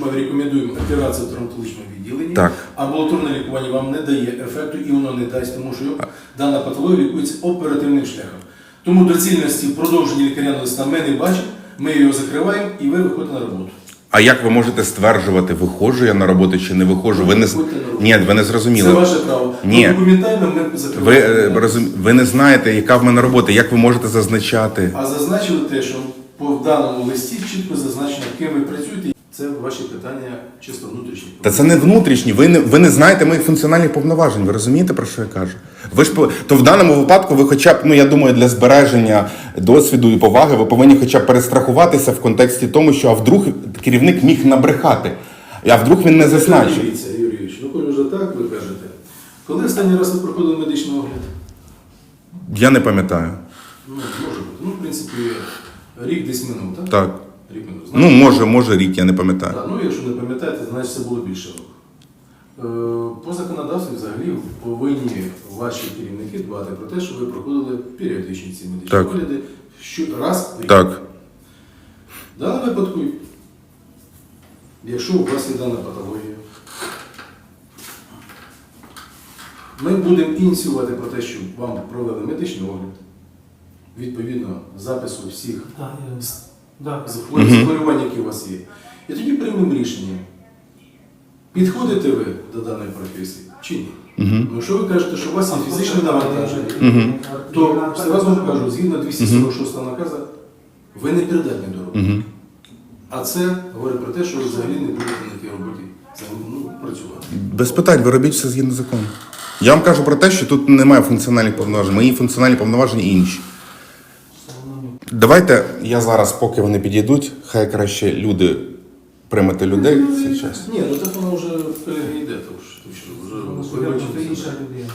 ми рекомендуємо операцію в травматологічному відділенні. Так. Амбулаторне лікування вам не дає ефекту і воно не дасть, тому що дана патологія лікується оперативним шляхом. Тому доцільності продовження лікарняного листа ми не бачимо, ми його закриваємо і ви виходите на роботу. А як ви можете стверджувати, виходжу я на роботу чи не виходжу? Ви не ні, ви не зрозуміли. Це ваше право. Ні. Документально ми Ви, закриваємо. е, розум... ви не знаєте, яка в мене робота, як ви можете зазначати? А зазначили те, що по даному листі чітко зазначено, ким ви працюєте. Це ваші питання чисто внутрішні. Та це не внутрішні. Ви не ви не знаєте моїх функціональних повноважень. Ви розумієте про що я кажу? Ви ж то в даному випадку ви, хоча б ну я думаю, для збереження досвіду і поваги, ви повинні хоча б перестрахуватися в контексті тому, що а вдруг керівник міг набрехати, а вдруг він не зазначив. Дивіться, Юрійович, ну коли вже так ви кажете. Коли останній раз ви проходили медичний огляд? Я не пам'ятаю. Ну, може бути. Ну, в принципі, рік десь минув, так? Так. Рік минув. Ну, може, може рік, я не пам'ятаю. Так, ну якщо не пам'ятаєте, значить це було більше року. Е, По законодавству взагалі повинні ваші керівники дбати про те, щоб ви проходили періодичні ці медичні Так. огляди що раз в рік. Так. В даному випадку, якщо у вас є дана патологія, ми будемо ініціювати про те, щоб вам провели медичний огляд, відповідно запису всіх Так, я- захворювань, захворювань, які у вас є. І тоді приймемо рішення, підходите ви до даної професії чи ні. Ну, якщо ви кажете, що у вас є фізичне навантаження, то зразу вам кажу, згідно 246 наказу, ви не придатні до роботи. А це говорить про те, що ви взагалі не будете на тій роботі ну, працювати. Без питань, ви робіть все згідно закону. Я вам кажу про те, що тут немає функціональних повноважень. Мої функціональні повноваження інші. Давайте я зараз, поки вони підійдуть, хай краще люди приймете людей зараз. Ні, ну так воно вже перейде, то що вже інша людина.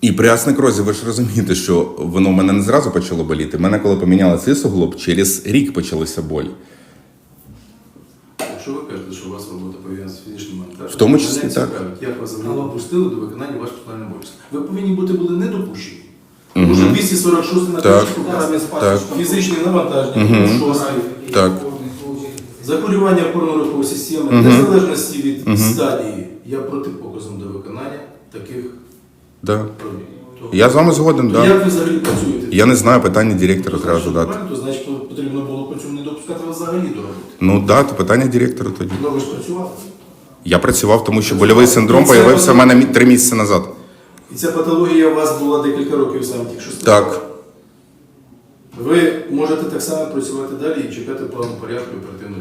І при розі, ви ж розумієте, що воно в мене не зразу почало боліти. У Мене коли поміняли цей суглоб, через рік почалися болі. Якщо ви кажете, що у вас робота пов'язана з фізичним монтажем, В тому числі, так. як вас загалом пустили до виконання ваших планів обов'язків. Ви повинні бути були недопущені. 46 на Так, програмі так. фізичне навантаження, Мгм. 6, Так. захворювання опорно-рухової системи, Мгм. незалежності від Мгм. стадії, є протипоказом до виконання таких Да. робіт. Я з вами згоден, то да. Як ви взагалі працюєте? Я не знаю питання директора зразу дати. Правильно, значить потрібно було по цьому не допускати вас взагалі до роботи. Ну да, то питання директора тоді. Ну ви ж працювали. Я працював, тому що больовий синдром з'явився в мене три місяці назад. І ця патологія у вас була декілька років саме тих що сказали. Так. Ви можете так само працювати далі і чекати плану порядку і оперативну